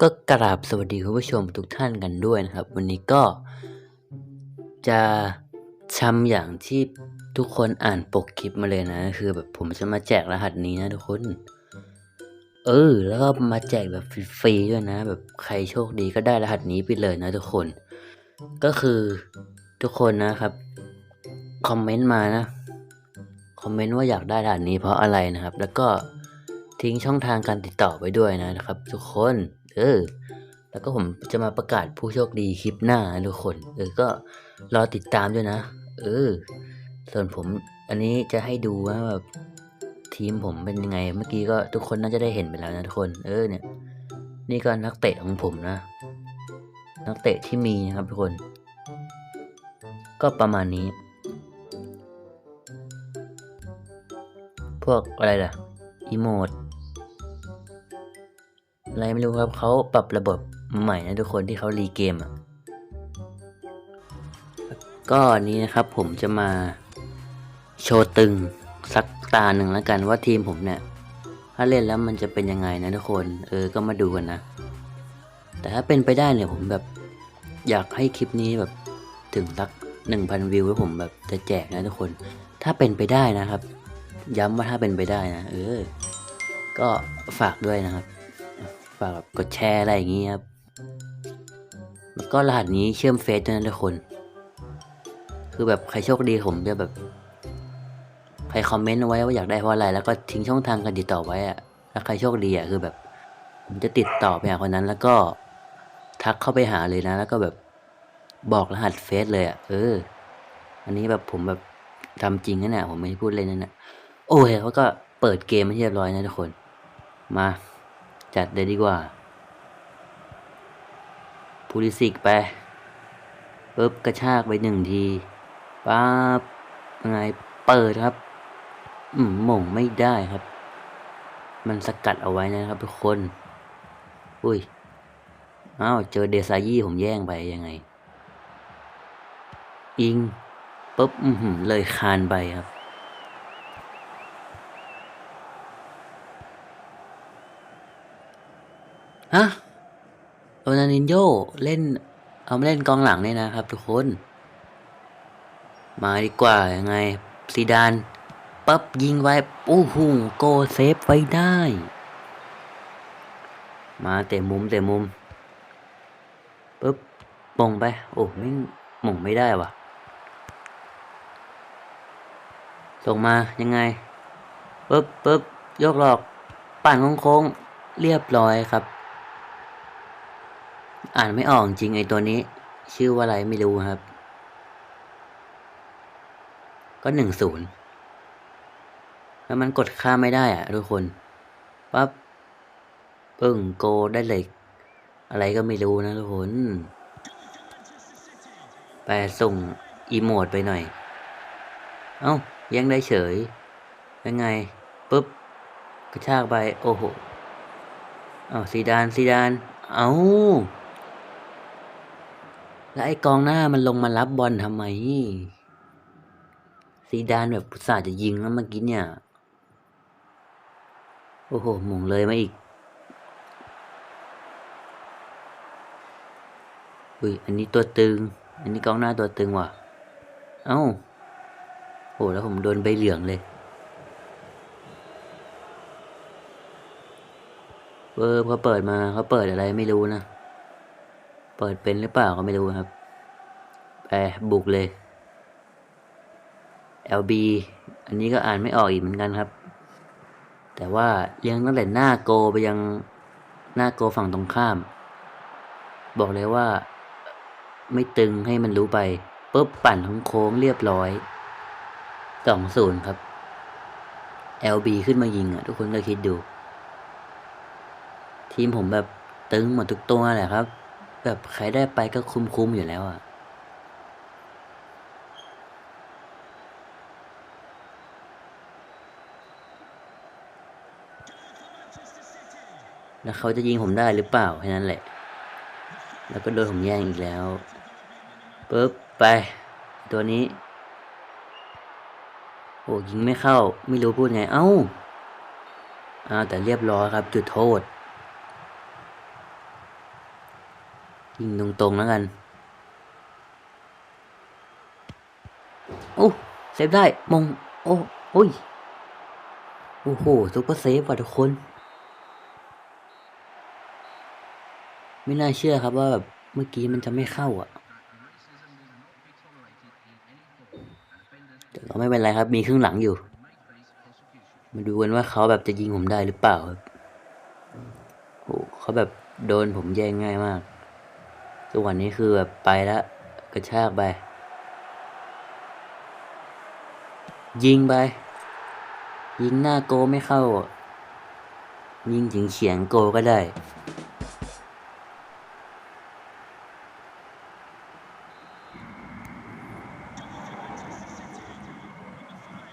ก็กราบสวัสดีคุณผู้ชมทุกท่านกันด้วยนะครับ วันนี้ก็จะทำอย่างที่ทุกคนอ่านปกคลิปมาเลยนะ คือแบบผมจะมาแจกรหัสนี้นะทุกคน เออ แล้วก็มาแจกแบบฟรีๆด้วยนะ แบบใครโชคดีก็ได้รหัสนี้ไปเลยนะทุกคน ก็คือทุกคนนะครับคอมเมนต์มานะคอมเมนต์ว่าอยากได้รหัสนี้เพราะอะไรนะครับ แล้วก็ ทิ้งช่องทางการติดต่อไว้ด้วยนะครับ ทุกคนเออแล้วก็ผมจะมาประกาศผู้โชคดีคลิปหน้าทุกคน เออก็รอติดตามด้วยนะ เออ ส่วนผมอันนี้จะให้ดูว่าแบบทีมผมเป็นยังไง เมื่อกี้ก็ทุกคนน่าจะได้เห็นไปแล้วนะทุกคน เออเนี่ย นี่ก็นักเตะของผมนะ นักเตะที่มีนะครับทุกคน ก็ประมาณนี้ พวกอะไรล่ะอีโมด อะไรไม่รู้ครับเขาปรับระบบใหม่นะทุกคนที่เขารีเกมอะก็นี้นะครับผมจะมาโชว์ตึงสักตาหนึ่งแล้วกันว่าทีมผมเนี่ย ถ้าเล่นแล้วมันจะเป็นยังไงนะทุกคน เออก็มาดูกันนะ แต่ถ้าเป็นไปได้เนี่ยผมแบบอยากให้คลิปนี้แบบถึงสักหนึ่งพันวิวแล้วผมแบบจะแจกนะทุกคน ถ้าเป็นไปได้นะครับ ย้ำว่าถ้าเป็นไปได้นะ เออ ก็ฝากด้วยนะครับ ฝากกดแชร์อะไรอย่างงี้ครับ แล้วก็รหัสนี้เชื่อมเฟซด้วยนะทุกคน คือแบบใครโชคดีผมจะแบบ ใครคอมเมนต์เอาไว้ว่าอยากได้เพราะอะไร แล้วก็ทิ้งช่องทางการติดต่อไว้อะถ้าใครโชคดีอะคือแบบ ผมจะติดต่อไปหาคนนั้น แล้วก็ทักเข้าไปหาเลยนะ แล้วก็แบบบอกรหัสเฟซเลยอะเออ อันนี้แบบผมแบบทำจริงนะเนี่ยผมไม่ได้พูดเล่นนะเนี่ยโอเคเขาก็เปิดเกมให้เรียบร้อยนะทุกคน มา จัดเลยดีกว่าพูลิสิกไปปุ๊บกระชากไปหนึ่งทีป๊าบยังไงเปิดครับ อืมมงไม่ได้ครับ มันสกัดเอาไว้นะครับทุกคน อุ้ยอ้าวเจอเดซายี่ผมแย่งไปยังไง อิงปุ๊บอือหือเลยคานไปครับ ฮะโรนัลดินโยเล่น เอามาเล่นกองหลังเนี่ยนะครับ ทุกคน มาดีกว่ายังไงซีดานปั๊บยิงไว้โอ้โหโกเซฟไว้ได้ มาเตะมุมเตะมุมปุ๊บมงไป โอ้ไม่มงไม่ได้ว่ะ ส่งมายังไงปุ๊บปุ๊บยกหลอก ปั่นโค้งเรียบร้อยครับ อ่านไม่ออกจริงไอตัวนี้ ชื่อว่าอะไรไม่รู้ครับ ก็หนึ่งศูนย์แล้วมันกดค่าไม่ได้อะทุกคนปั๊บปึ้งโกได้เลยอะไรก็ไม่รู้นะทุกคนไปส่งอีโมดไปหน่อย เอ้ายังได้เฉย ยังไงปุ๊บกระชากไป โอ้โห เอาซีดานซีดาน เอา แล้วไอ้กองหน้ามันลงมารับบอลทำไม ซีดานแบบอุตส่าห์จะยิงแล้วเมื่อกี้เนี่ย โอ้โหหมงเลยมาอีก อุ้ย อันนี้ตัวตึง อันนี้กองหน้าตัวตึงว่ะ เอ้าโหแล้วผมโดนใบเหลืองเลยเออพอเปิดมาเขาเปิดอะไรไม่รู้นะ เปิดเป็นหรือเปล่าก็ไม่รู้ครับไปบุกเลย LB อันนี้ก็อ่านไม่ออกอีกเหมือนกันครับ แต่ว่าเลี้ยงตั้งแต่หน้าโกไปยังหน้าโกฝั่งตรงข้าม บอกเลยว่า ไม่ตึงให้มันรู้ไปปุ๊บปั่นทั้งโค้งเรียบร้อยสองศูนย์ครับ LB ขึ้นมายิงอะ ทุกคนก็คิดดู ทีมผมแบบตึงหมดทุกตัวแหละครับ แบบใครได้ไปก็คุ้มๆอยู่แล้วอะแล้วเขาจะยิงผมได้หรือเปล่าแค่นั้นแหละ แล้วก็โดนผมแย่งอีกแล้วปุ๊บไป ตัวนี้ โอ้ยิงไม่เข้า ไม่รู้พูดไง เอ้าอ่าแต่เรียบร้อยครับ จุดโทษ ยิงตรงๆแล้วกันโอ้เซฟได้มงโอ้โอ้ยโอ้โหซุปเปอร์เซฟว่ะทุกคน ไม่น่าเชื่อครับว่าแบบเมื่อกี้มันจะไม่เข้าอะแต่ก็ไม่เป็นไรครับ มีครึ่งหลังอยู่ มาดูกันว่าเขาแบบจะยิงผมได้หรือเปล่าครับโอ้เขาแบบโดนผมแย่งง่ายมาก จังวะนี้คือแบบไปแล้วกระชากไป ยิงไป ยิงหน้าโกไม่เข้า ยิงถึงเฉียงโกก็ได้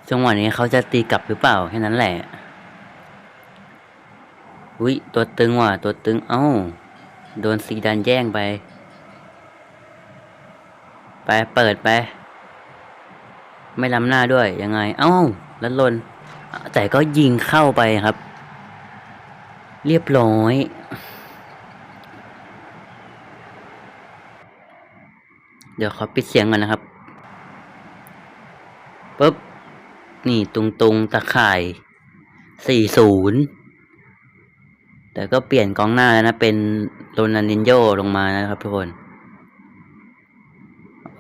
จังหวะนี้เขาจะตีกลับหรือเปล่าแค่นั้นแหละอุ้ยตัวตึงว่ะตัวตึง เอ้า โดนซีดานแย่งไป ไปเปิดไป ไม่ล้ำหน้าด้วยยังไง เอ้าแล้วลน แต่ก็ยิงเข้าไปครับ เรียบร้อยเดี๋ยวขอปิดเสียงก่อนนะครับปุ๊บ นี่ตุงตุงตะข่ายสี่ศูนย์แต่ก็เปลี่ยนกองหน้าแล้วนะ เป็นโรนันดินโยลงมานะครับทุกคน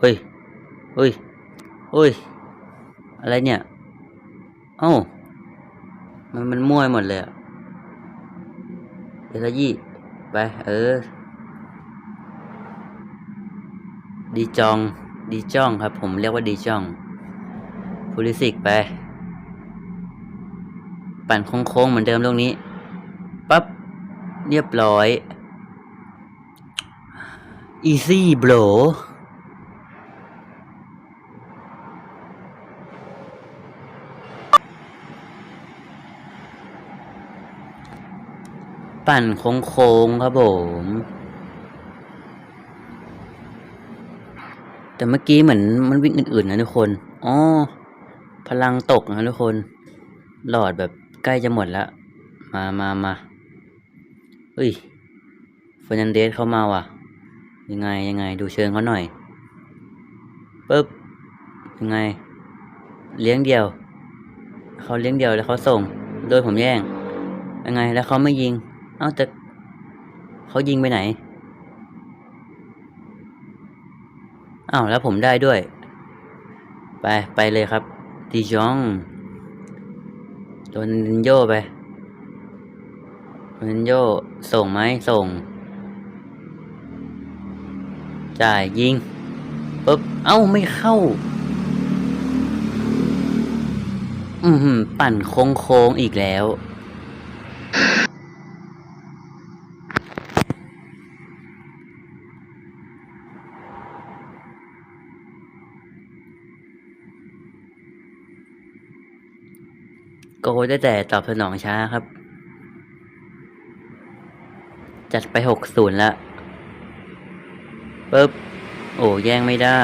ฮ้ยเฮ้ยเฮ้ย อะไรเนี่ย เอ้า มันมันมั่วหมดเลยอะเดี๋ยวละยี่ ไป เออ ดีจอง ดีจ้องครับ ผมเรียกว่าดีจ้องพูลิสิกไป ปั่นโค้งๆเหมือนเดิมตรงนี้ ปั๊บ เรียบร้อย easy bro ปั่นโค้งๆครับผม แต่เมื่อกี้เหมือนมันวิ่งอื่นๆนะทุกคนอ๋อพลังตกนะทุกคน หลอดแบบใกล้จะหมดแล้ว มามามาเฮ้ยเฟอร์นันเดสเข้ามาว่ะ ยังไงยังไง ดูเชิงเขาหน่อยปึ๊บยังไง เลี้ยงเดียว เขาเลี้ยงเดียวแล้วเขาส่ง โดยผมแย่งยังไงแล้วเขาไม่ยิง เอาแต่เขายิงไปไหนอ้าวแล้วผมได้ด้วย ไปไปเลยครับดิจองโดนโยไปโดนโยส่งไหมส่ง จ่ายยิงปุ๊บเอ้าไม่เข้า อือหือปั่นโค้งโค้งๆอีกแล้ว โกได้แต่ตอบสนองช้าครับ จัดไปหกศูนย์ละปึ๊บ โอ้แย่งไม่ได้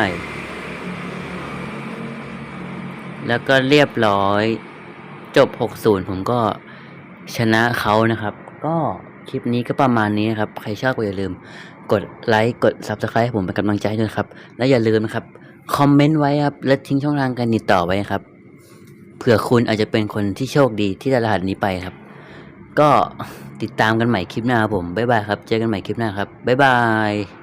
แล้วก็เรียบร้อย จบ 60 ผมก็ชนะเขานะครับ ก็คลิปนี้ก็ประมาณนี้นะครับ ใครชอบก็อย่าลืม กดไลค์ กด Subscribe ให้ผมเป็นกำลังใจด้วยครับ และอย่าลืมนะครับ คอมเมนต์ไว้ครับ และทิ้งช่องทางการติดต่อไว้ครับ เผื่อคุณอาจจะเป็นคนที่โชคดีที่ได้รหัสนี้ไปครับ ก็ติดตามกันใหม่คลิปหน้าครับผมบ๊ายบายครับ เจอกันใหม่คลิปหน้าครับบ๊ายบาย